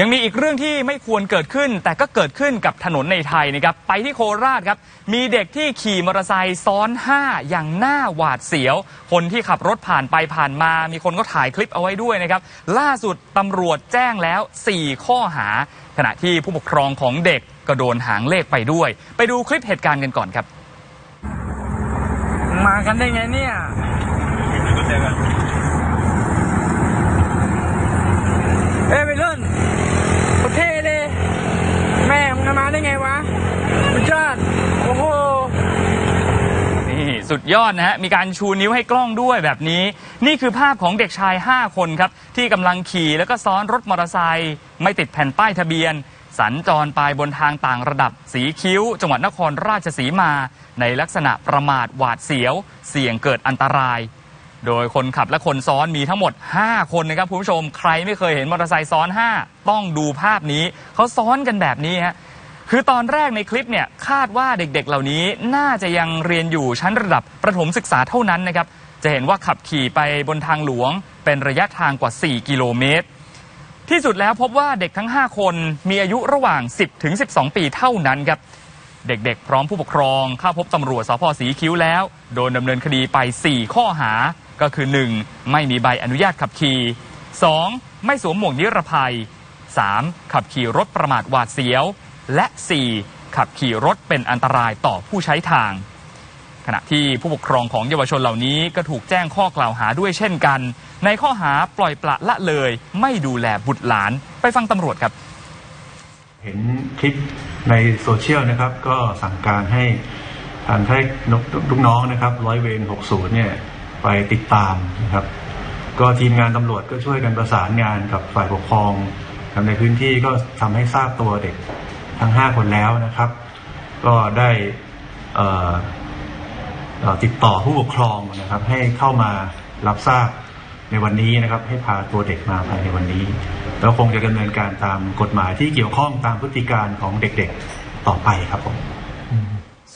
ยังมีอีกเรื่องที่ไม่ควรเกิดขึ้น แต่ก็เกิดขึ้นกับถนนในไทยนะครับไปที่โคราชครับมีเด็กที่ขี่มอเตอร์ไซค์ซ้อน 5 อย่างหน้าหวาดเสียว คนที่ขับรถผ่านไปผ่านมา มีคนก็ถ่ายคลิปเอาไว้ด้วยนะครับล่าสุดตำรวจแจ้งแล้ว 4 ข้อหา ขณะที่ผู้ปกครองของเด็กก็โดนหางเลขไปด้วย ไปดูคลิปเหตุการณ์กันก่อนครับ มากันได้ไงเนี่ย เอ้ยไปเล่นโคตรเท่เลย แม่มึงมา ได้ไงวะสุดยอดโอ้โหนี่สุดยอดนะฮะ มีการชูนิ้วให้กล้องด้วยแบบนี้ นี่คือภาพของเด็กชาย 5 คนครับ ที่กำลังขี่แล้วก็ซ้อนรถมอเตอร์ไซค์ไม่ติดแผ่นป้ายทะเบียน สัญจรไปบนทางต่างระดับสีคิ้ว จังหวัดนครราชสีมา ในลักษณะประมาทหวาดเสียว เสี่ยงเกิดอันตราย โดยคนขับและคนซ้อนมีทั้งหมด 5 คนนะครับคุณผู้ชม ใครไม่เคยเห็นมอเตอร์ไซค์ซ้อน 5 ต้องดูภาพนี้ เขาซ้อนกันแบบนี้ฮะ คือตอนแรกในคลิปเนี่ยคาดว่าเด็กๆ เหล่านี้น่าจะยังเรียนอยู่ชั้นระดับประถมศึกษาเท่านั้นนะครับ จะเห็นว่าขับขี่ไปบนทางหลวง เป็นระยะทางกว่า 4 กิโลเมตร ที่สุดแล้วพบว่าเด็กทั้ง 5 คนมีอายุระหว่าง 10 ถึง 12 ปีเท่านั้นครับ เด็กๆ พร้อมผู้ปกครองเข้าพบตำรวจสพสีคิ้วแล้ว โดนดำเนินคดีไป 4 ข้อหา ก็คือ 1. ไม่มีใบอนุญาตขับขี่ 2. ไม่สวมหมวกนิรภัย 3. ขับขี่รถประมาทหวาดเสียว และ 4. ขับขี่รถเป็นอันตรายต่อผู้ใช้ทาง ขณะที่ผู้ปกครองของเยาวชนเหล่านี้ก็ถูกแจ้งข้อกล่าวหาด้วยเช่นกัน ในข้อหาปล่อยปละละเลย ไม่ดูแลบุตรหลานไปฟังตำรวจครับ เห็นคลิปในโซเชียลนะครับ ก็สั่งการให้ทางให้ลูกน้องนะครับร้อยเวร60เนี่ยไปติดตามนะครับ ก็ทีมงานตำรวจก็ช่วยกันประสานงานกับฝ่ายปกครองในพื้นที่ก็ทำให้ทราบตัวเด็ก ทั้ง 5 คนแล้วนะครับ ก็ได้ติดต่อผู้ปกครองนะครับ ให้เข้ามารับทราบในวันนี้นะครับ ให้พาตัวเด็กมาภายในวันนี้ แล้วคงจะดำเนินการตามกฎหมายที่เกี่ยวข้องตามพฤติการของเด็กๆต่อไปครับผม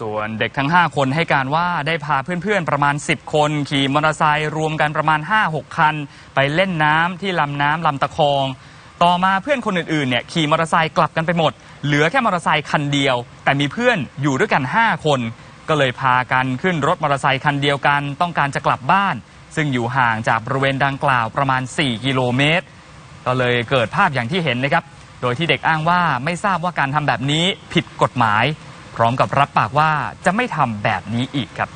ส่วนเด็กทั้ง 5 คนให้การว่าได้พาเพื่อนๆประมาณ 10 คน ขี่มอเตอร์ไซค์รวมกันประมาณ 5-6 คัน ไปเล่นน้ำที่ลำน้ำลำตะคอง ต่อมาเพื่อนคนอื่นๆเนี่ยขี่มอเตอร์ไซค์กลับกันไปหมด เหลือแค่มอเตอร์ไซค์คันเดียว แต่มีเพื่อนอยู่ด้วยกัน 5 คน ก็เลยพากันขึ้นรถมอเตอร์ไซค์คันเดียวกัน ต้องการจะกลับบ้าน ซึ่งอยู่ห่างจากบริเวณดังกล่าวประมาณ 4 กิโลเมตร ก็เลยเกิดภาพอย่างที่เห็นนะครับ โดยที่เด็กอ้างว่าไม่ทราบว่าการทำแบบนี้ผิดกฎหมาย พร้อมกับรับปากว่าจะไม่ทำแบบนี้อีกครับ